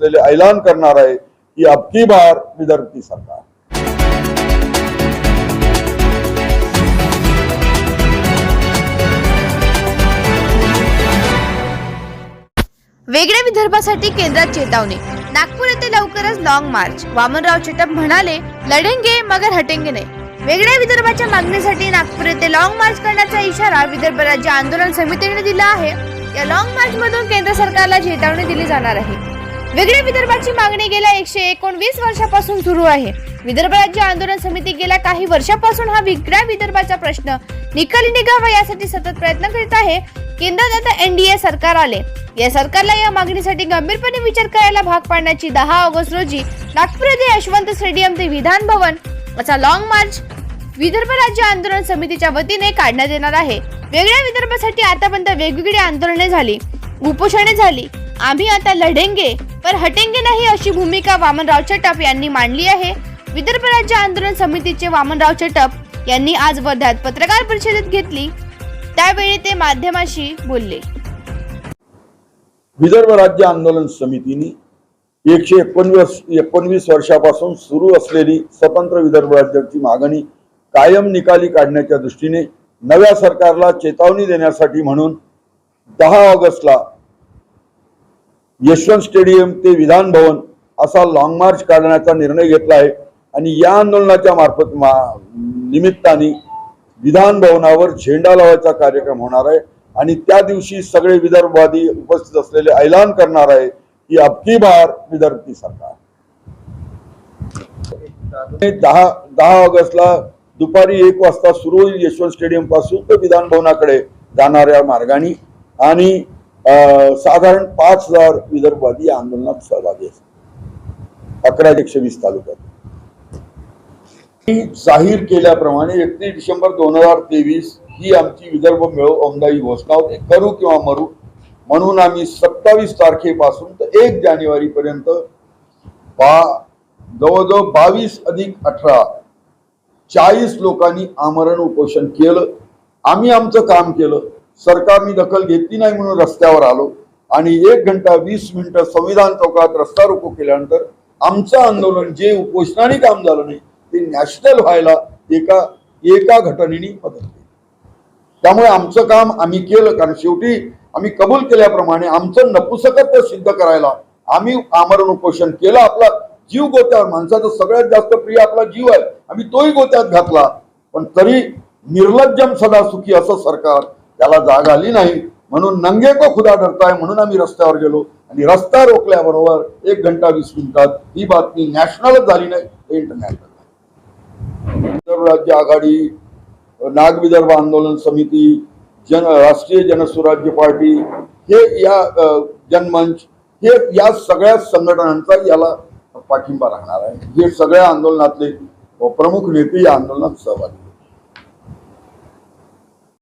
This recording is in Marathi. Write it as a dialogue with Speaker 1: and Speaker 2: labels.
Speaker 1: असलेले ऐलान करणार आहे की अबकी बार विदर्भ की सरकार.
Speaker 2: वेगळ्या विदर्भासाठी केंद्रात चेतावणी. नागपूर येथे लवकरच लॉंग मार्च वामनराव चिटप म्हणाले लढेंगे मगर हटेंगे नाही. वेगळ्या विदर्भाच्या मागणीसाठी नागपूर येथे लॉंग मार्च करण्याचा इशारा विदर्भ राज्य आंदोलन समितीने दिला आहे. या लॉंग मार्च मधून केंद्र सरकारला चेतावणी दिली जाणार आहे. वेगळ्या विदर्भाची मागणी गेल्या एकशे एकोणवीस वर्षापासून सुरू आहे. विदर्भ राज्य आंदोलन समिती गेल्या काही वर्षापासून हा वेगळ्या विदर्भाचा प्रश्न. निकाली निघावा यासाठी सतत प्रयत्न करीत आहे. केंद्रात आता एनडीए सरकार आले. या सरकारला या मागणीसाठी गंभीरपणे विचार करायला भाग पाडण्याची दहा ऑगस्ट रोजी नागपूर येथे यशवंत स्टेडियम ते विधान भवन असा लॉंग मार्च विदर्भ राज्य आंदोलन समितीच्या वतीने काढण्यात येणार आहे. वेगळ्या विदर्भासाठी आतापर्यंत वेगवेगळी आंदोलने झाली. उपोषणे झाली. आम्ही आता लढेंगे पर हटेंगे नाही अशी भूमिका वामनराव चटप यांनी मांडली आहे. विदर्भ राज्य आंदोलन समितीचे वामनराव चटप यांनी आज वर्ध्यात पत्रकार परिषदेत घेतली. त्यावेळी ते माध्यमाशी बोलले.
Speaker 1: विदर्भ राज्य आंदोलन समितीने एकशे एकोणवीस एकोणवीस वर्षापासून सुरू असलेली स्वतंत्र विदर्भ राज्याची मागणी कायम निकाली काढण्याच्या दृष्टीने नव्या सरकारला चेतावणी देण्यासाठी म्हणून दहा ऑगस्टला यशवंत स्टेडियम ते विधान भवन असा लॉंग मार्च काढण्याचा निर्णय घेतला आहे. आणि या आंदोलनाच्या मार्फत मा निमित्ताने विधान भवनावर झेंडा लावायचा कार्यक्रम होणार आहे. आणि त्या दिवशी सगळे विदर्भवादी उपस्थित असलेले ऐलान करणार आहे की अबकी बार विदर्भ की सरकार. दहा दहा ऑगस्टला दुपारी एक वाजता सुरू होईल यशवंत स्टेडियमपासून ते विधान भवनाकडे जाणाऱ्या मार्गाने. आणि साधारण पाच हजार विदर्भवादी या आंदोलनात सहभागी असतात अकरा एकशे वीस तालुक्यात. जाहीर केल्याप्रमाणे एकतीस डिसेंबर दोन हजार तेवीस ही आमची विदर्भ मिळव औंदाई घोषणा होती करू किंवा मरू म्हणून आम्ही सत्तावीस तारखेपासून तर एक जानेवारी पर्यंत बा जवळजवळ बावीस अधिक अठरा चाळीस लोकांनी आमरण उपोषण केलं. आम्ही आमचं काम केलं. सरकारने दखल घेतली नाही म्हणून रस्त्यावर आलो. आणि एक घंटा वीस मिनिटं संविधान चौकात रस्ता रोको केल्यानंतर आमचं आंदोलन जे उपोषणाने काम झालं नाही ते नॅशनल व्हायला एका एका घटनेने मदत केली. त्यामुळे आमचं काम आम्ही केलं कारण शेवटी आम्ही कबूल केल्याप्रमाणे आमचं नपुसकत्व सिद्ध करायला आम्ही आमरण उपोषण केलं आपला जीव गोत्यावर. माणसाचा सगळ्यात जास्त प्रिय आपला जीव आहे. आम्ही तोही गोत्यात घातला. पण तरी निर्लज्जम सदा सुखी असं सरकार त्याला जाग आली नाही म्हणून नंगे को खुदा डरताय म्हणून आम्ही रस्त्यावर गेलो. आणि रस्ता रोखल्याबरोबर एक घंटा वीस मिनिटात ही बातमी नॅशनलच झाली नाही इंटरनॅशनल विदर्भ राज्य आघाडी नाग विदर्भ आंदोलन समिती जन राष्ट्रीय जनसुराज्य पार्टी हे या जनमंच हे या सगळ्या संघटनांचा याला पाठिंबा राहणार आहे. जे सगळ्या आंदोलनातले प्रमुख नेते या आंदोलनात सहभागी